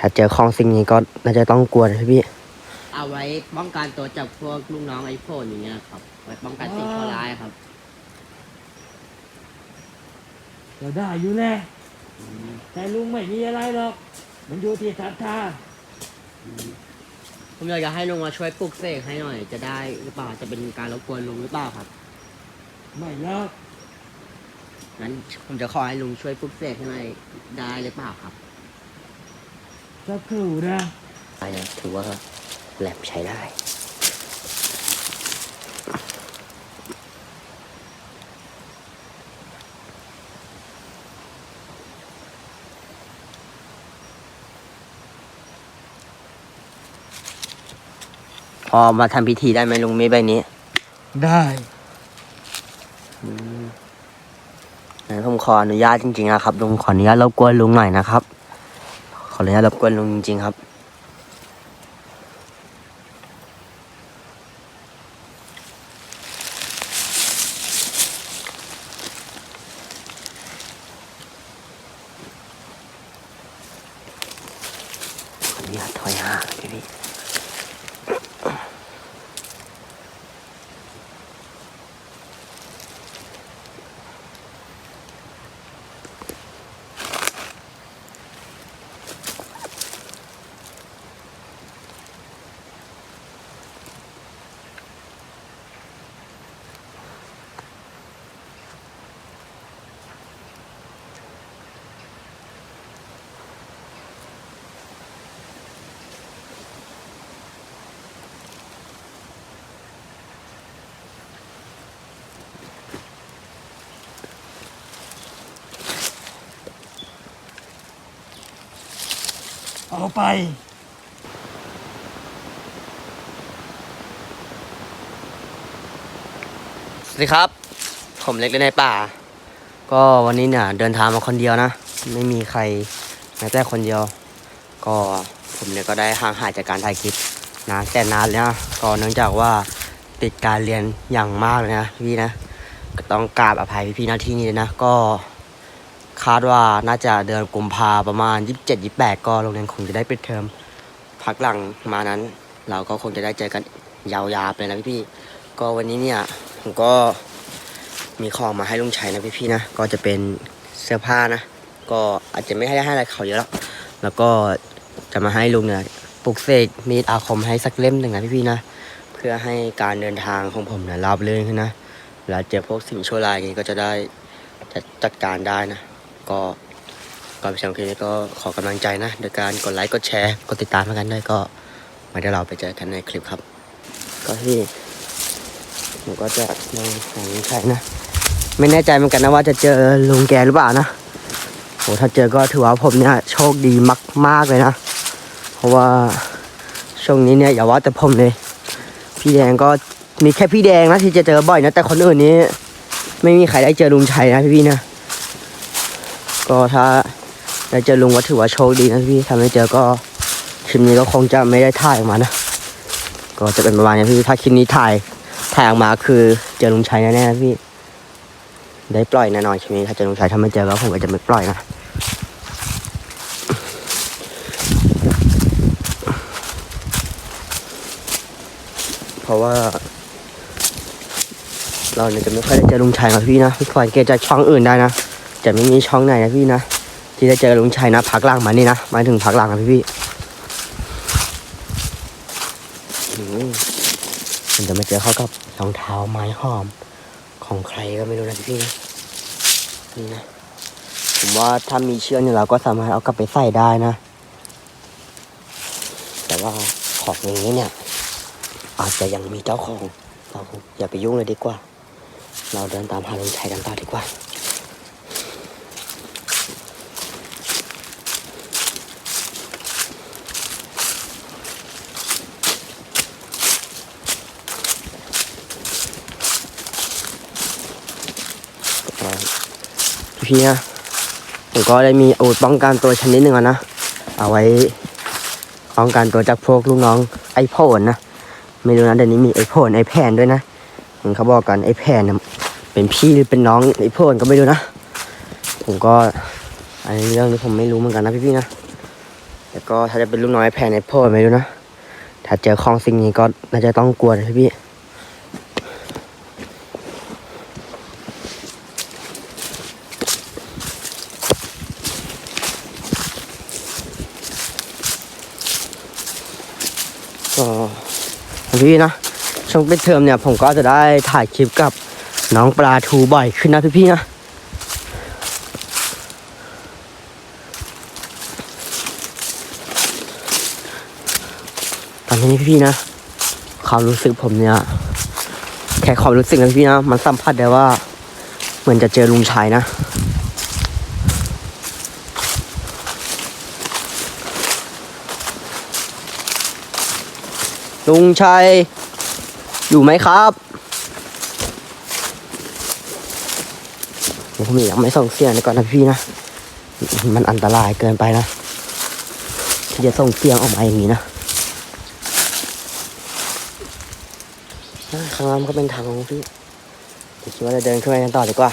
ถ้าเจอของสิ่งนี้ก็น่าจะต้องกลัวนะพี่เอาไว้ป้องกันตัวจากพวกลูกน้องไอโฟนอย่างเงี้ยครับ ไว้ป้องกันสิ่งชั่วร้ายครับก็ได้อยู่แน่แต่ลุงไม่มีอะไรหรอก มันอยู่ที่ศรัทธาผมอยากจะให้ลุงมาช่วยปลุกเสกให้หน่อย จะได้หรือเปล่าจะเป็นการรบกวนลุงหรือเปล่าครับ ไม่หรอกงั้นผมจะขอให้ลุงช่วยปลุกเสกให้หน่อยได้หรือเปล่าครับ สักครู่นะไปนะถือว่าแหลมใช้ได้ พอมาทำพิธีได้ไหมลุงมีใบนี้ได้งั้นผมขออนุญาตจริงๆนะครับลุงขออนุญาตรบกวนลุงหน่อยนะครับขออ นุญาตรบกวนลุงจริงๆครับ ขออนุญาตถอยห่างพี่ เอาไป สวัสดีครับ ผมเล็กในป่า ก็วันนี้เนี่ยเดินทางมาคนเดียวนะ ไม่มีใครแม้แต่คนเดียว ก็ผมเนี่ยก็ได้ห่างหายจากการถ่ายคลิปนะแต่นานแล้วนะก็เนื่องจากว่าติดการเรียนอย่างมากเลยนะพี่นะ ก็ต้องกราบอภัยพี่ๆหน้าที่นี้เลยนะ ก็ คาดว่าน่าจะเดือนกุมภาประมาณ 27 28 ก็โรงเรียนคงจะได้ปิดเทอมพักหลังมานั้น เราก็คงจะได้เจอกันยาวๆไปนะพี่ๆก็วันนี้เนี่ยผมก็มีของมาให้ลุงชัยนะพี่ๆนะก็จะเป็นเสื้อผ้านะ ก็อาจจะไม่ให้ให้อะไรเขาเยอะหรอกแล้วก็จะมาให้ลุงเนี่ยปลุกเสกมีดอาคมให้สักเล่มหนึ่งนะพี่ๆนะเพื่อให้การเดินทางของผมเนี่ยราบรื่นขึ้นนะเวลาเจอพวกสิ่งชั่วร้ายอย่างนี้ก็จะได้จัดการได้นะ ก็ก่อนไปชมคลิปนี้ก็ขอกำลังใจนะโดยการกดไลค์กดแชร์กดติดตามให้กันด้วยก็ไว้เดี๋ยวเราไปเจอกันในคลิปครับ ก็ที่ผมก็จะลองหาลุงชัยนะ ไม่แน่ใจเหมือนกันนะว่าจะเจอลุงแกหรือเปล่านะโหถ้าเจอก็ถือว่าผมเนี่ยโชคดีมาก ๆ เลยนะ เพราะว่าช่วงนี้เนี่ยอย่าว่าแต่ผมเลย พี่แดงก็มีแค่พี่แดงนะที่จะเจอบ่อยนะ แต่คนอื่นนี้ ไม่มีใครได้เจอลุงชัยนะพี่ๆนะ ก็ถ้าได้เจอลุงก็ถือว่าโชคดีนะพี่ถ้าไม่เจอก็คลิปนี้ก็คงจะไม่ได้ถ่ายออกมานะ ก็จะเป็นประมาณนี้พี่ถ้าคลิปนี้ถ่ายถ่ายออกมาคือเจอลุงชัยแน่ๆนะพี่ ได้ปล่อยแน่นอนใช่ไหมถ้าเจอลุงชัยถ้าไม่เจอก็ผมก็จะไม่ปล่อยนะเพราะว่า เราเนี่ยจะไม่ค่อยได้เจอลุงชัยนะพี่นะพี่ขวัญเกจะช่องอื่นได้นะ จะไม่มีช่องไหนนะพี่นะที่ได้เจอลุงชัยนะพักหลังมานี่นะมาถึงพักหลังนะพี่พี่มผมจะมาเจอเขากับรองเท้าไม้หอมของใครก็ไม่รู้นะพี่นะนี่นะผมว่าถ้ามีเชือกเนี่ยเราก็สามารถเอากลับไปใส่ได้นะ แต่ว่าของอย่างนี้เนี่ยอาจจะยังมีเจ้าของเราอย่าไปยุ่งเลยดีกว่า เราเดินตามหาลุงชัยกันต่อดีกว่า พี่นะผมก็ได้มีอาวุธป้องกันตัวชนิดหนึ่งอะนะ เอาไว้ป้องกันตัวจากพวกลูกน้องไอ้โผนนะ ไม่รู้นะเดี๋ยวนี้มีไอ้โผนไอ้แผนด้วยนะเห็นเขาบอกกันไอ้แผนเนี่ยเป็นพี่หรือเป็นน้องไอ้โผนก็ไม่รู้นะ ผมก็อันนี้เรื่องนี้ผมไม่รู้เหมือนกันนะพี่ๆนะ แล้วก็ถ้าจะเป็นลูกน้อยแพนในโพไม่รู้นะ ถ้าเจอของสิ่งนี้ก็น่าจะต้องกลัวนะพี่ๆ ก็พี่นะช่วงเปิดเทอมเนี่ยผมก็จะได้ถ่ายคลิปกับน้องปลาทูบ่อยขึ้นนะพี่ๆนะตอนนี้พี่ๆนะความรู้สึกผมเนี่ยแค่ความรู้สึกนะพี่นะ มันสัมผัสได้ว่า เหมือนจะเจอลุงชัยนะ ลุงชัย อยู่ไหมครับผมอยังไม่ส่งเสียงก่อนนะพี่นะ มันอันตรายเกินไปนะ ที่จะส่งเสียงออกมาอย่างนี้นะ ข้างล่างก็เป็นทางของพี่คิดว่าจะเดินขึ้นไปกันต่อดีกว่า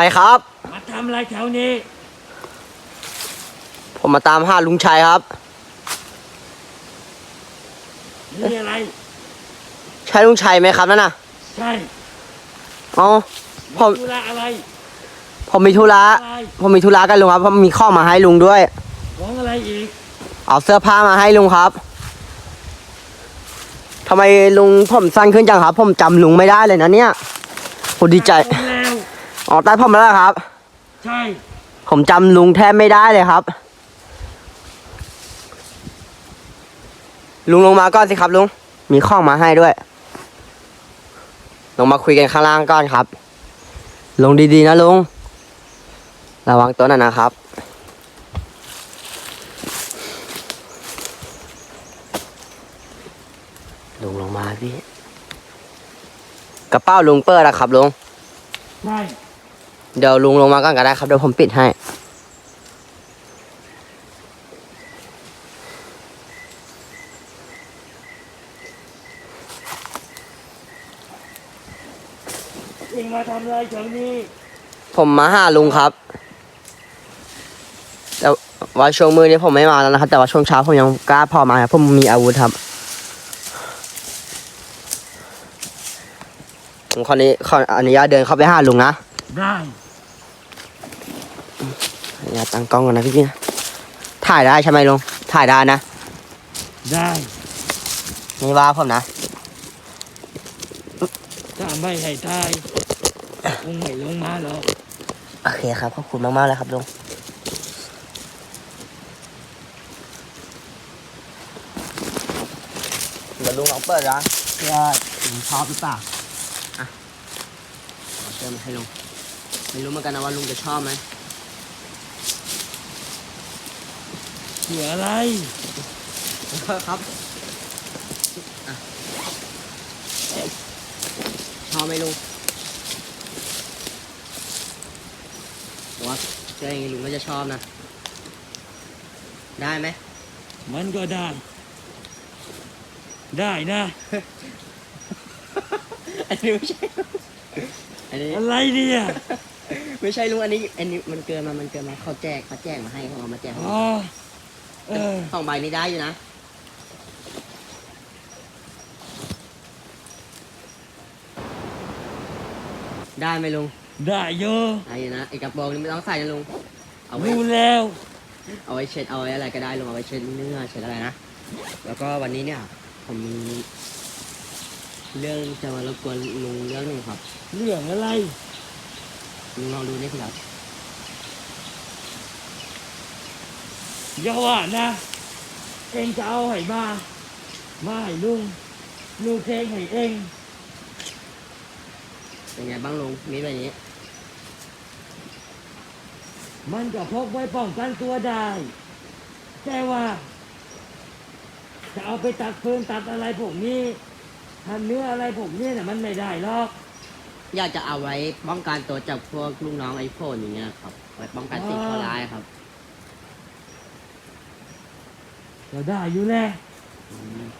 รครับ มาทำอะไรแถวนี้ ผมมาตามหาลุงชัยครับมีอะไร ใช่ลุงชัยไหมครับนั่นน่ะ ใช่อ๋อผมธุระอะไร ผมมีธุระ อะไร ผมมีธุระกันลุงครับผมมีข้อมาให้ลุงด้วย ของอะไรอีก เอาเสื้อผ้ามาให้ลุงครับทำไมลุงผมสั้นขึ้นจังครับ ผมจำลุงไม่ได้เลยนะเนี่ยผมดีใจผมแล้ว อ๋อตัดผมแล้วเหรอครับ ใช่ ผมจำลุงแทบไม่ได้เลยครับ ลุงลงมาก่อนสิครับลุง มีข้องมาให้ด้วย ลงมาคุยกันข้างล่างก่อนครับ ลงดีๆนะลุง ระวังตัวหน่อยนะครับ ลุงลงมาพี่ กระเป๋าลุงเปิดอะครับลุงใช่ เดี๋ยวลุงลงมาก่อนก็ได้ครับเดี๋ยวผมปิดให้ เองมาทำอะไรแถวนี้ผมมาหาลุงครับ แต่ว่าช่วงมือนี้ผมไม่มาแล้วนะครับ แต่ว่าช่วงเช้าผมยังกล้าพอมาครับผมมีอาวุธครับ ผมคนนี้ขออนุญาตเดินเข้าไปหาลุงนะ ได้ อนุญาตตั้งกล้องก่อนนะพี่ๆนะถ่ายได้ใช่ไหมลุงถ่ายได้นะ ได้นี่ว่าผมนะถ้าไม่ให้ทายคงไม่ลงมาหรอกโอเคครับขอบคุณมากๆเลยครับลุงเดี๋ยวลุงลองเปิดร้านเพื่อลุงชอบหรือเปล่าอะขอเติมให้ลุงไม่รู้เหมือนกันนะว่าลุงจะชอบไหม เสืออะไร ครับอะชอบไหมลุงผมว่าเชื่ออย่างนี้ลุงก็จะชอบนะ ได้ไหม มันก็ได้ ได้นะ อันนี้ไม่ใช่ อันนี้ อะไรเนี่ย ไม่ใช่ลุงอันนี้ อันนี้มันเกินมา มันเกินมาเขาแจกเขาแจกมาให้เขาเอามาแจกอ๋อเออ สองใบนี้ได้อยู่นะ ได้ไหมลุง ได้เยอะได้อยู่นะไอ้กระโปรงนี่ไม่ต้องใส่นะลุง เอาไว้ รู้แล้ว เอาไว้เช็ดเอาไว้อะไรก็ได้ลุงเอาไว้เช็ดเนื้อเช็ดอะไรนะ แล้วก็วันนี้เนี่ย ผมมี เรื่องจะมารบกวนลุงเรื่องหนึงครับ เรื่องอะไร ลุงลองดูนี่สิครับ อย่าว่านะ เองจะเอาให้มามาให้ลุงลุงเทงให้เองเป็นไงบ้างลุงมีแบบนี้ มันก็พกไว้ป้องกันตัวได้ แต่ว่า จะเอาไปตัดฟืนตัดอะไรพวกนี้ทำเนื้ออะไรพวกนี้น่ะมันไม่ได้หรอก อยากจะเอาไว้ป้องกันตัวจากพวกลูกน้องไอโฟนอย่างเงี้ยครับ ไว้ป้องกันสิ่งชั่วร้ายครับ เราได้อยู่แหล้ว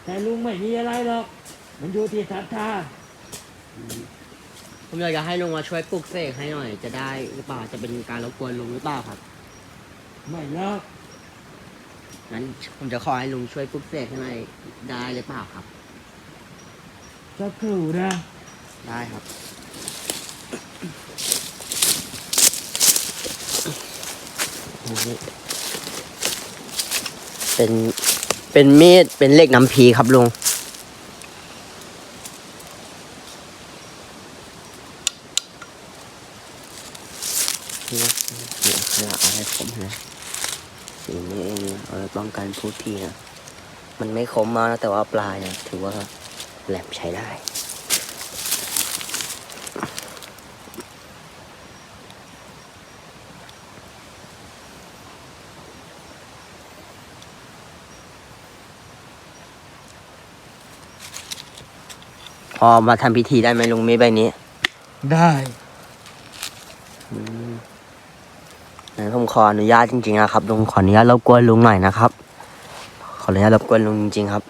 แต่ลุงไม่มีอะไรหรอก มันอยู่ที่ศรัทธาผมอยากจะให้ลุงมาช่วยปลุกเสกให้หน่อย จะได้หรือเปล่าจะเป็นการรบกวนลุงหรือเปล่าครับไม่หรอกงั้นผมจะขอให้ลุงช่วยปลุกเสกให้หน่อยได้หรือเปล่าครับ สักครู่นะ ได้ครับ เป็น เป็นมีด เป็นเหล็กน้ำพีครับลุงนี่นะนี่ขยะอะไรผมนะสีนี้เองนะเอาไว้ป้องกันพูดพี่นะ มันไม่คมมากนะแต่ว่าปลายนะถือว่าแหลมใช้ได้ พอมาทำพิธีได้ไหมลุงมีใบนี้ได้งั้นผมขออนุญาตจริงๆนะครับลุงขออนุญาตรบกวนลุงหน่อยนะครับ ขออนุญาตรบกวนลุงจริงๆครับ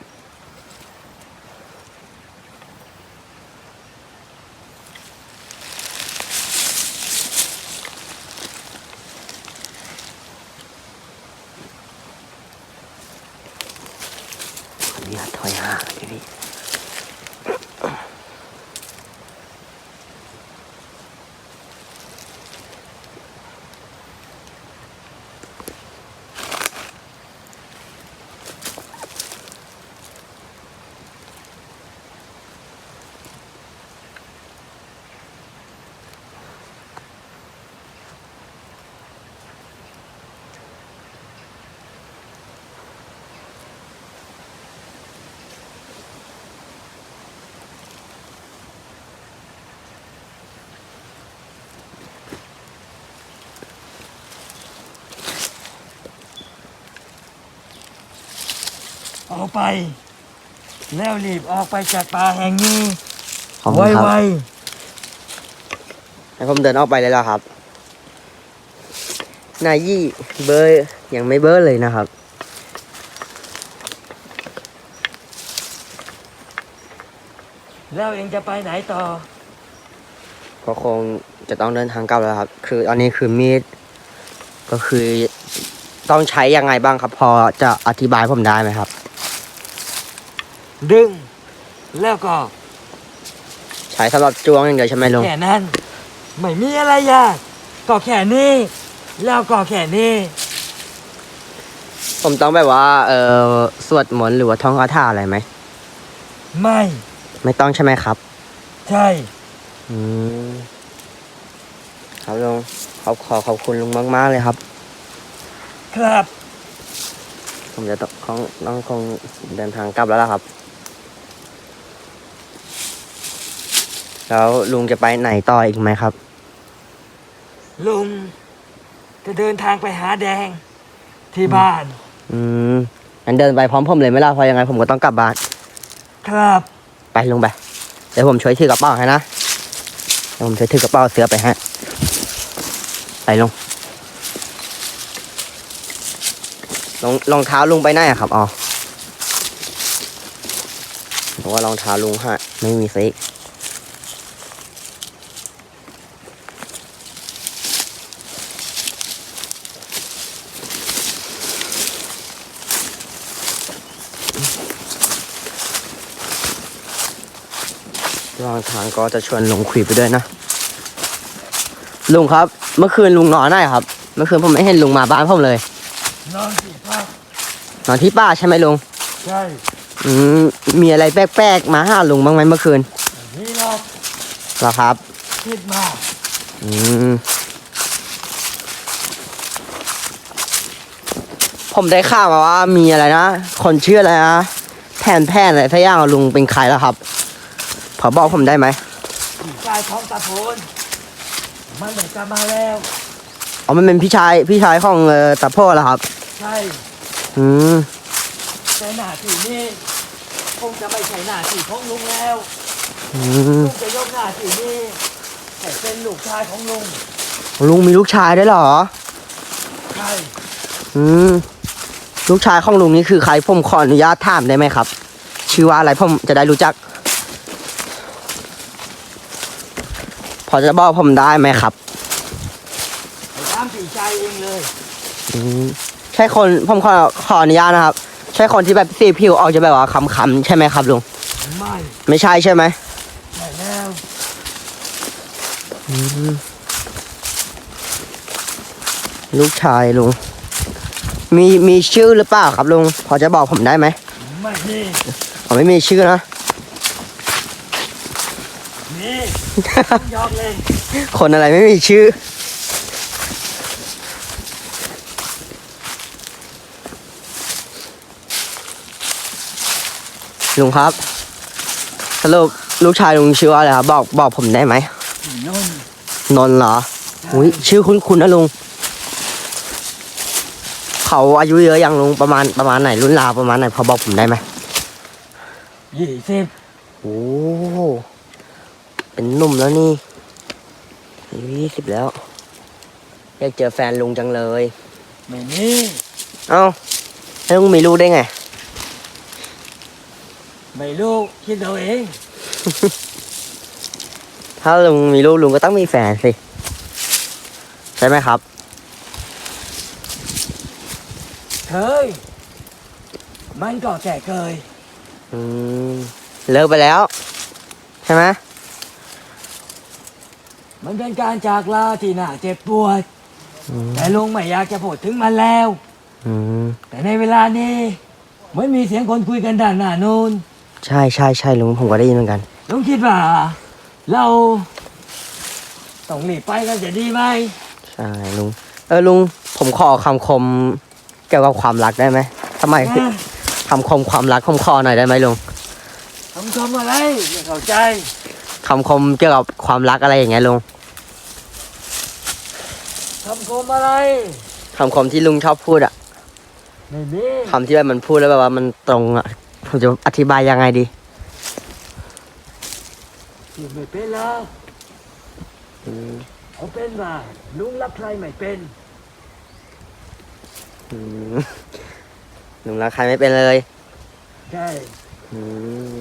เอาไป แล้วรีบออกไปจากป่าแห่งนี้ขอบคุณครับไวให้ผมเดินออกไปเลยแล้วครับ นายยี่เบอร์ยังไม่เบอร์เลยนะครับ ๆแล้วเองจะไปไหนต่อ ก็คงจะต้องเดินทางกลับแล้วครับ คืออันนี้คือมีด ก็คือต้องใช้ยังไงบ้างครับ พอจะอธิบายผมได้ไหมครับ ดึง แล้วก็ใช้สำหรับจ้วงอย่างเดียวใช่ไหมลุงแค่นั้น ไม่มีอะไรยากก็แค่นี้ แล้วก็แค่นี้ผมต้องแบบว่า เออสวดมนต์หรือว่าท่องคาถาอะไรไหมไม่ ไม่ต้องใช่ไหมครับ ใช่ อืมครับลุงขอบขอขอบคุณลุงมาก ๆ เลยครับ ครับ ผมจะต้องคงต้องคงเดินทางกลับแล้วล่ะครับ แล้วลุงจะไปไหนต่ออีกไหมครับ ลุง จะเดินทางไปหาแดง ที่บ้าน อืมงั้นเดินไปพร้อมผมเลยไหม่ล่ะเพราะยังไงผมก็ต้องกลับบ้าน ครับ ไปลุงไป เดี๋ยวผมช่วยถือกระเป๋าให้นะ เดี๋ยวผมช่วยถือกระเป๋าเสือไปฮะ ไปลุงรองรองเท้าลุงไปไหนอะครับอ๋อบอกว่ารองเท้าลุงฮะ ไม่มีซิก รองทางก็จะชวนลุงคุยไปด้วยนะ ลุงครับ เมื่อคืนลุงนอนไหนครับ เมื่อคืนผมไม่เห็นลุงมาบ้านผมเลย นอนสิพักนอนที่ป้าใช่ไหมลุง ใช่ อืม มีอะไรแปลกๆมาหาลุงบ้างไหมเมื่อคืนนี่หรอกเหรอครับคิดมากอืม ผมได้ข่าวมาว่ามีอะไรนะ คนชื่ออะไรนะ แผนแผนอะไรสักอย่างลุงเป็นใครแล้วครับ พอบอกผมได้ไหมกายของตาโพนมันเหมือนกลับมาแล้ว อ๋อมันเป็นพี่ชายพี่ชายของเอ่อตาพ่อเหรอครับ ใช่อืมแต่หน้าที่นี้คงจะไม่ใช่หน้าที่ของลุงแล้วอืมลุงจะยกหน้าที่นี้ให้เป็นลูกชายของลุงลุงมีลูกชายด้วยเหรอ ใช่อืมลูกชายของลุงนี่คือใครผมขออนุญาตถามได้ไหมครับ ชื่อว่าอะไรผมจะได้รู้จัก พอจะบอกผมได้ไหมครับไปตามพี่ชายเองเลยอืมใช่คนผมขอขออนุญาตนะครับ ใช่คนที่แบบสีผิวออกจะแบบว่าคำๆใช่ไหมครับลุงไม่ไม่ใช่ใช่ไหมใช่แล้วอืมลูกชายลุงมีมีชื่อหรือเปล่าครับลุงพอจะบอกผมได้ไหมไม่มีผมไม่มีชื่อนะ มีต้องยอมเลยคนอะไรไม่มีชื่อ ลุงครับสรุปลูกชายลุงชื่อว่าอะไรครับบอกบอกผมได้ไหมนุ่นนนท์เหรออุ้ยชื่อคุ้นคุ้นๆนะลุง เขาอายุเยอะยังลุงประมาณประมาณไหนรุ่นราวประมาณไหนพอบอกผมได้ไหมยี่สิบโอ้ เป็นหนุ่มแล้วนี่อายุยี่สิบแล้ว อยากเจอแฟนลุงจังเลย ไม่มีเอ้าแล้วลุงมีลูกได้ไง ไม่รู้คิดเอาเองถ้าลุงมีลูกลุงก็ต้องมีแฟนสิ ใช่ไหมครับ เคย มันก็แก่เคย อืม เลิกไปแล้ว ใช่ไหม มันเป็นการจากลาที่น่าเจ็บปวดอืมแต่ลุงไม่อยากจะพูดถึงมันแล้ว อืมแต่ในเวลานี้ไม่มีเสียงคนคุยกันด้านหน้านูนใช่ใช่ใช่ลุงผมก็ได้ยินเหมือนกัน ลุงคิดว่า เราต้องรีบไปกันจะดีไหมใช่ลุงเออลุงผมขอคำคมเกี่ยวกับความรักได้ไหมทำไมนะคำคมความรักผมขอหน่อยได้ไหมลุงคำคมอะไรไม่เข้าใจ คำคมเกี่ยวกับความรักอะไรอย่างเงี้ยลุง คำคมอะไรคำคมที่ลุงชอบพูดอะไม่มีคำที่แบบมันพูดแล้วแบบว่ามันตรงอะผมจะอธิบายยังไงดีที่ไม่เป็นแล้วอืมเอาเป็นว่าลุงรับใครไม่เป็นอืมลุงรักใครไม่เป็นเลย ใช่อืม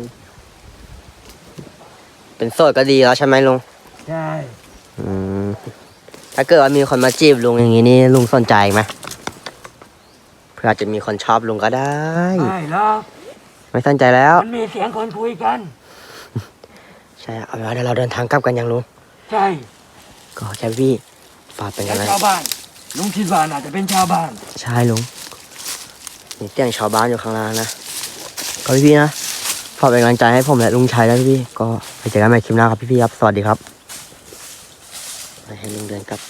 เป็นโสดก็ดีแล้วใช่ไหมลุง ใช่อืม ถ้าเกิดว่ามีคนมาจีบลุงอย่างงี้นี่ลุงสนใจไหมเพื่ออาจจะมีคนชอบลุงก็ได้ ไม่หรอกไม่สนใจแล้ว มันมีเสียงคนคุยกัน ใช่เอาเป็นว่าเดี๋ยวเราเดินทางกลับกันยังลุงใช่ก็แค่พี่ฝากเป็นและกำลังชาวบ้าน ลุงคิดว่าน่าจะเป็นชาวบ้าน ใช่ลุงมีเตียงชาวบ้านอยู่ข้างล่างนะก็พี่ๆนะฝากเป็นกำลังใจให้ผมและลุงชัยแล้วพี่ๆก็ไปเจอกันใหม่คลิปหน้าครับพี่ๆครับสวัสดีครับไป ให้ลุงเดือนกลับ